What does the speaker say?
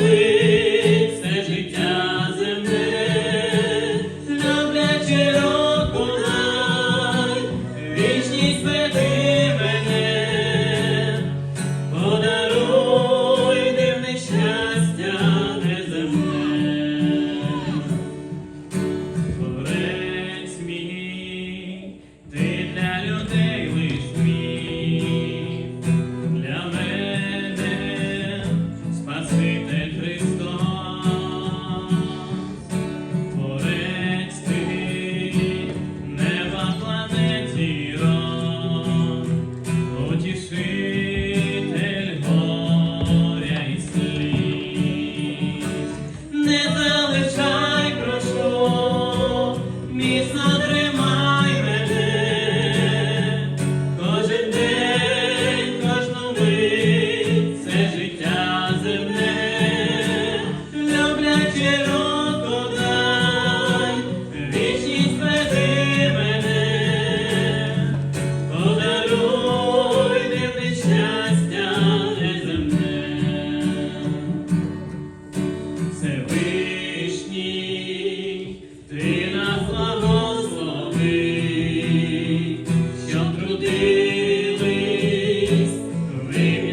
Ти все життя земне, люблячи року лай, вічність веди мене, подаруй дивне щастя неземне. Творець мій, ти для людей. Leave